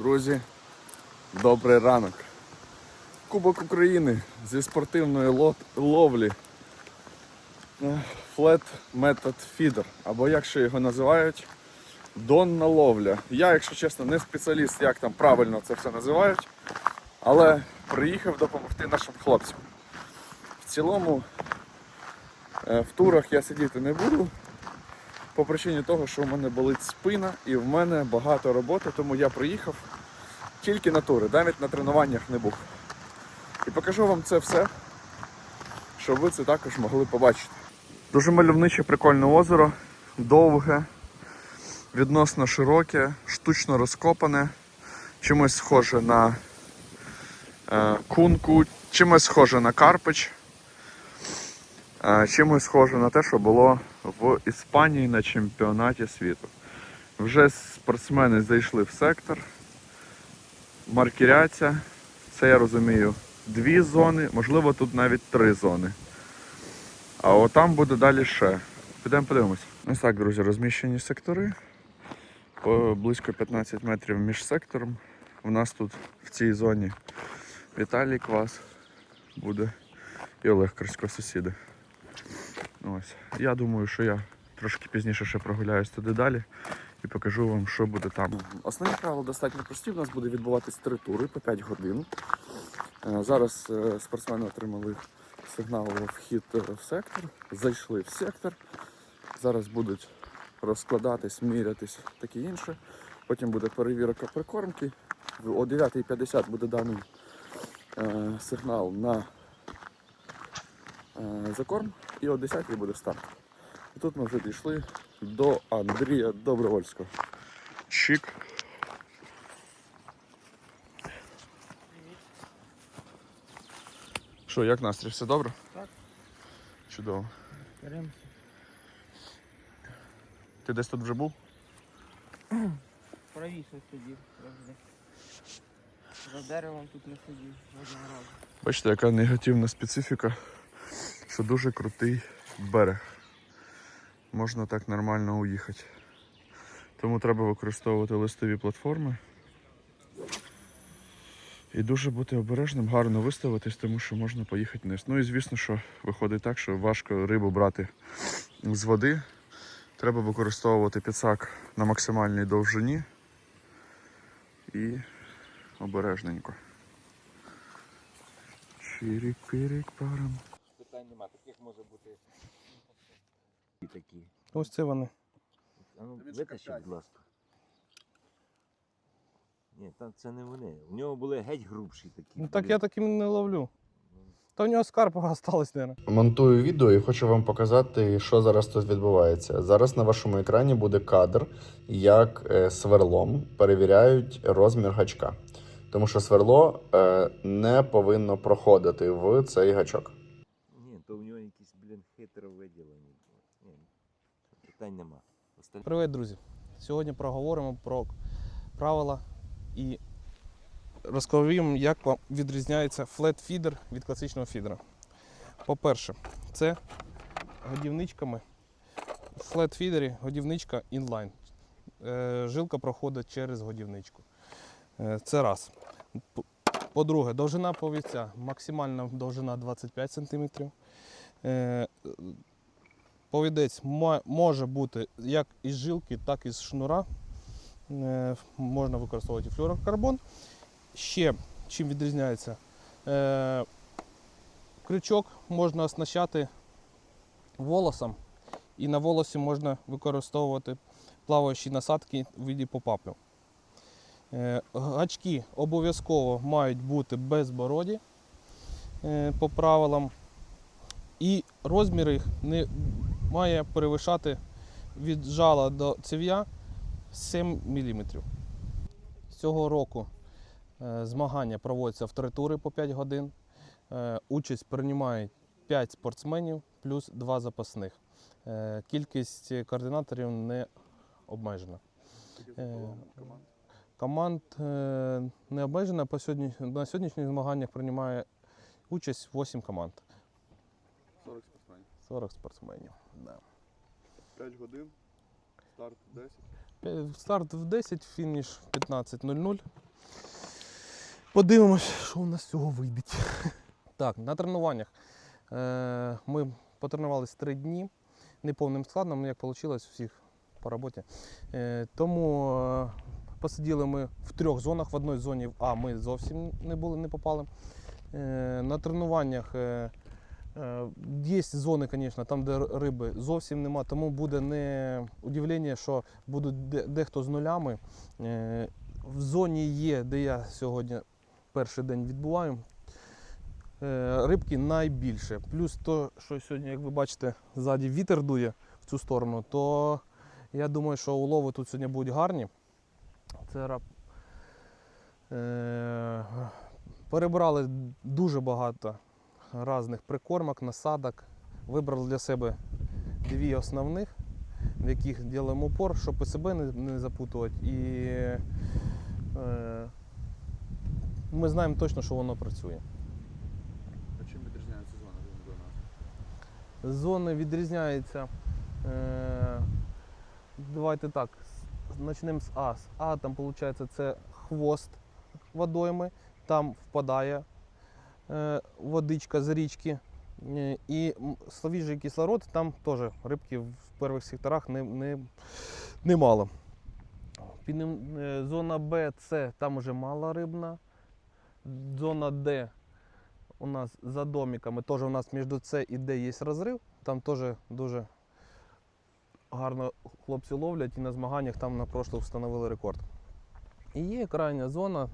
Друзі, добрий ранок. Кубок України зі спортивної ловлі. Flat Method Feeder, або як ще його називають, донна ловля. Я, якщо чесно, не спеціаліст, як там правильно це все називають, але приїхав допомогти нашим хлопцям. В цілому е, в турах я сидіти не буду, по причині того, що в мене болить спина і в мене багато роботи, тому я приїхав тільки на тури, навіть на тренуваннях не був. І покажу вам це все, щоб ви це також могли побачити. Дуже мальовниче прикольне озеро, довге, відносно широке, штучно розкопане, чимось схоже на е, кунку, чимось схоже на карпич. Е, Чимось схоже на те, що було в Іспанії на чемпіонаті світу. Вже спортсмени зайшли в сектор, маркіряться. Це я розумію, дві зони, можливо, тут навіть три зони. А от там буде далі ще. Підемо подивимось. Ось так, друзі, розміщені сектори. Близько 15 метрів між сектором. У нас тут в цій зоні Віталій Квас буде і Олег Красько сусіди. Ось. Я думаю, що я трошки пізніше ще прогуляюсь туди далі і покажу вам, що буде там. Основні правила достатньо прості. У нас буде відбуватись три тури по 5 годин. Е, Зараз е, спортсмени отримали сигнал вхід е, в сектор, зайшли в сектор. Зараз будуть розкладатись, мірятись, таке інше. Потім буде перевірка прикормки. О 9.50 буде даний сигнал на закорм і о 10 буде старт. І тут ми вже дійшли до Андрія Добровольського. Чик. Що, як настрій? Все добре? Так. Чудово. Беремося. Ти десь тут вже був? Правіше сидів завжди. За деревом тут не сидів жодного разу. Бачите, яка негативна специфіка, що дуже крутий берег. Можна так нормально уїхати. Тому треба використовувати листові платформи. І дуже бути обережним, гарно виставитись, тому що можна поїхати вниз. Ну і звісно, що виходить так, що важко рибу брати з води. Треба використовувати підсак на максимальній довжині і обережненько. Чирік-пирік парам. Таких може бути і такі. Ось це вони. А ну, витащи, будь ласка. Ні, там це не вони. У нього були геть грубші такі. Ну так я таким не ловлю. Та в нього скарпа осталась, мабуть. Монтую відео і хочу вам показати, що зараз тут відбувається. Зараз на вашому екрані буде кадр, як е, сверлом перевіряють розмір гачка. Тому що сверло е, не повинно проходити в цей гачок. Ні, то в нього якісь, блін, хитро виділені. Ні, питань нема. Остальне Привіт, друзі! Сьогодні проговоримо про правила і розповім, як відрізняється флет-фідер від класичного фідера. По-перше, це годівничками. В флет-фідері годівничка інлайн. Е, Жилка проходить через годівничку. Е, Це раз. По-друге, довжина повідця. Максимальна довжина 25 см. Повідець може бути як із жилки, так і з шнура. Е, Можна використовувати флюорокарбон. Ще чим відрізняється, е, крючок можна оснащати волосом, і на волосі можна використовувати плаваючі насадки в виді попапів. Е, Гачки обов'язково мають бути безбороді е, по правилам. І розмір їх не має перевищати від жала до цев'я 7 мм. Цього року е, змагання проводяться в три тури по 5 годин. Е, Участь приймають 5 спортсменів плюс 2 запасних. Е, Кількість координаторів не обмежена. Команд не обмежена. На сьогоднішніх змаганнях приймає участь 8 команд. 40 спортсменів. Да. 5 годин, старт 10. Старт в 10, фініш 15.00. Подивимось, що у нас з цього вийде. Так, на тренуваннях е, ми потренувалися три дні неповним складом, як вийшло всіх по роботі. Е, тому е, посиділи ми в трьох зонах. В одній зоні А ми зовсім не були, не попали. На тренуваннях є зони, звісно, там, де риби зовсім нема, тому буде не удивлення, що будуть дехто з нулями. Е, в зоні є, де я сьогодні перший день відбуваю. е, Рибки найбільше. Плюс то, що сьогодні, як ви бачите, ззаді вітер дує в цю сторону, то я думаю, що улови тут сьогодні будуть гарні. Це раб. Е, перебрали дуже багато різних прикормок, насадок. Вибрали для себе дві основних, в яких робимо упор, щоб і себе не, не запутувати. І е, ми знаємо точно, що воно працює. А чим відрізняється зона від нас? Зони відрізняються. Е, давайте так. Почнемо з А. З А там виходить це хвост водойми, там впадає водичка з річки. Е, І м, свіжий кислород, там теж рибки в перших секторах не, не, немало. Під е, зона Б, С, там вже мало рибна. Зона Д у нас за домиками, теж у нас між С і Д є розрив. Там теж дуже гарно хлопці ловлять і на змаганнях там на прошлих встановили рекорд. І є крайня зона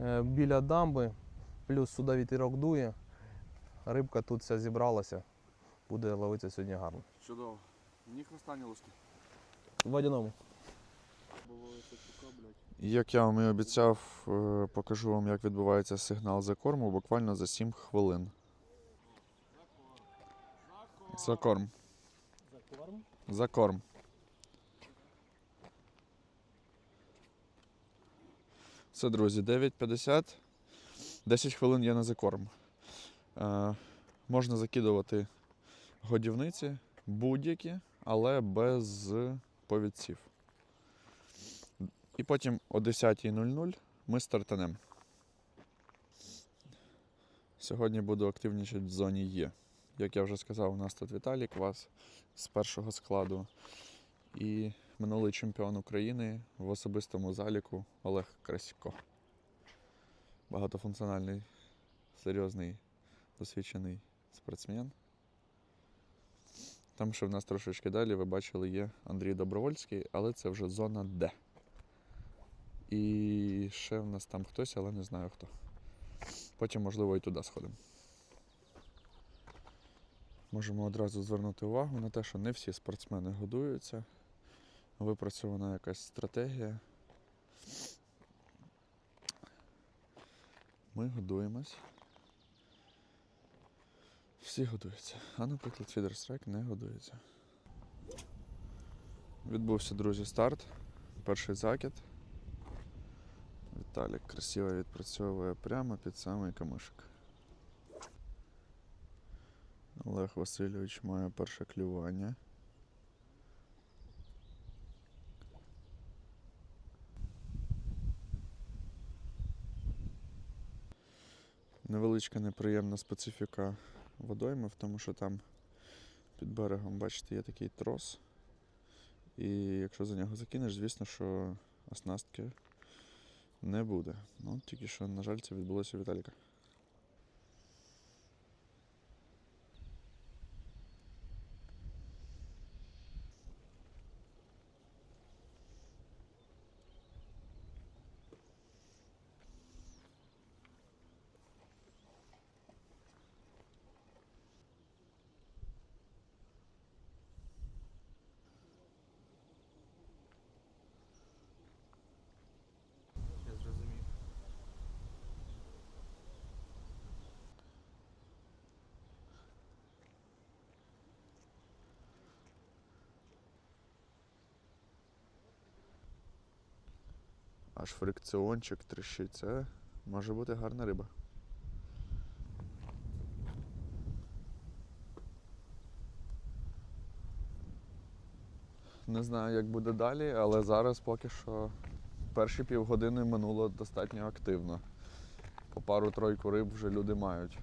е, біля дамби, плюс сюди вітерок дує. Рибка тут вся зібралася, буде ловитися сьогодні гарно. Чудово. Ні хвоста, ні ложки. В водяному. Як я вам і обіцяв, е, покажу вам, як відбувається сигнал за корму буквально за 7 хвилин. За корм. За корм. Все, друзі, 9.50. 10 хвилин є на закорм. Е, можна закидувати годівниці будь-які, але без повідців. І потім о 10.00 ми стартанемо. Сьогодні буду активнічати в зоні Є. Як я вже сказав, у нас тут Віталій Квас з першого складу. І минулий чемпіон України в особистому заліку Олег Красіко. Багатофункціональний, серйозний, досвідчений спортсмен. Там ще в нас трошечки далі, ви бачили, є Андрій Добровольський, але це вже зона Д. І ще в нас там хтось, але не знаю хто. Потім, можливо, і туди сходимо. Можемо одразу звернути увагу на те, що не всі спортсмени годуються. Випрацьована якась стратегія. Ми годуємось. Всі годуються. А, наприклад, Фідер Страйк не годується. Відбувся, друзі, старт. Перший закид. Віталік красиво відпрацьовує прямо під самий камишик. Олег Васильович має перше клювання. Невеличка неприємна специфіка водойми, тому що там під берегом, бачите, є такий трос. І якщо за нього закинеш, звісно, що оснастки не буде. Ну, тільки що, на жаль, це відбулося Віталіка. Аж фрикціончик тріщить. Це може бути гарна риба. Не знаю, як буде далі, але зараз поки що перші півгодини минуло достатньо активно. По пару-тройку риб вже люди мають.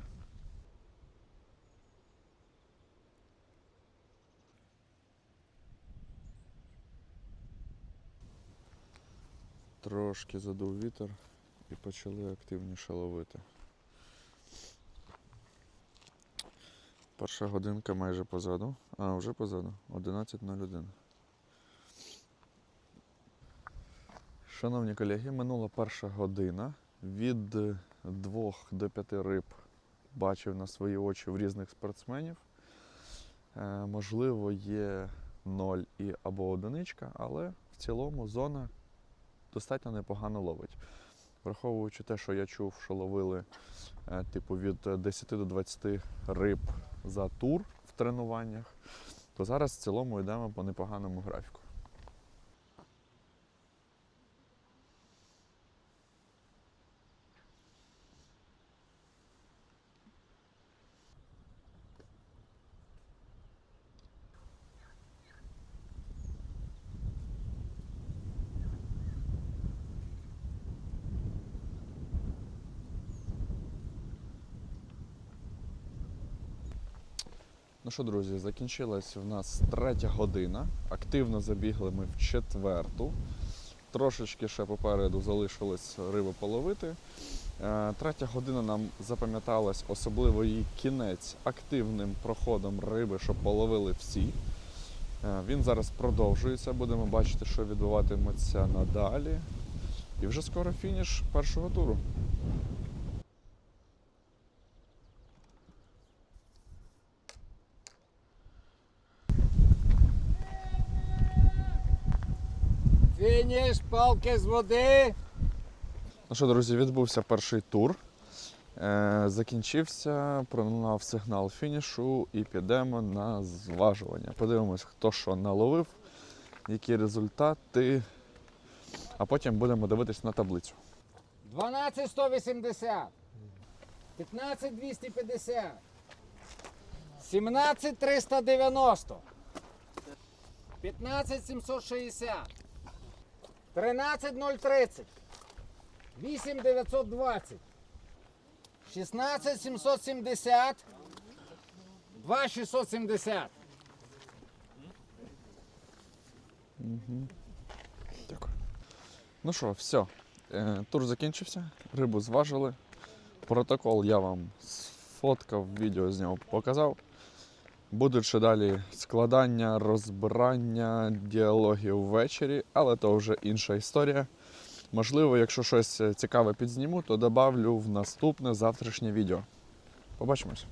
Трошки задув вітер і почали активніше ловити. Перша годинка майже позаду. А, вже позаду. 11.01. Шановні колеги, минула перша година. Від 2 до 5 риб бачив на свої очі в різних спортсменів. Е, можливо, є 0 і або одиничка, але в цілому зона достатньо непогано ловить. Враховуючи те, що я чув, що ловили е, типу від 10 до 20 риб за тур в тренуваннях, то зараз в цілому йдемо по непоганому графіку. Ну що, друзі, закінчилась в нас третя година. Активно забігли ми в четверту. Трошечки ще попереду залишилось риби половити. Е, Третя година нам запам'яталась, особливо її кінець активним проходом риби, щоб половили всі. Е, Він зараз продовжується, будемо бачити, що відбуватиметься надалі. І вже скоро фініш першого туру. Фініш, палки з води. Ну що, друзі, відбувся перший тур. Е, закінчився, пролунав сигнал фінішу і підемо на зважування. Подивимось, хто що наловив, які результати. А потім будемо дивитись на таблицю. 12 180. 15 250. 17 390. 15 760. 13 030. 8 920. 16 770. 2 670. Дякую. Ну що, все. Е, тур закінчився, рибу зважили. Протокол я вам сфоткав, відео з нього показав. Будуть ще далі складання, розбирання, діалогів ввечері, але то вже інша історія. Можливо, якщо щось цікаве підзніму, то добавлю в наступне завтрашнє відео. Побачимось!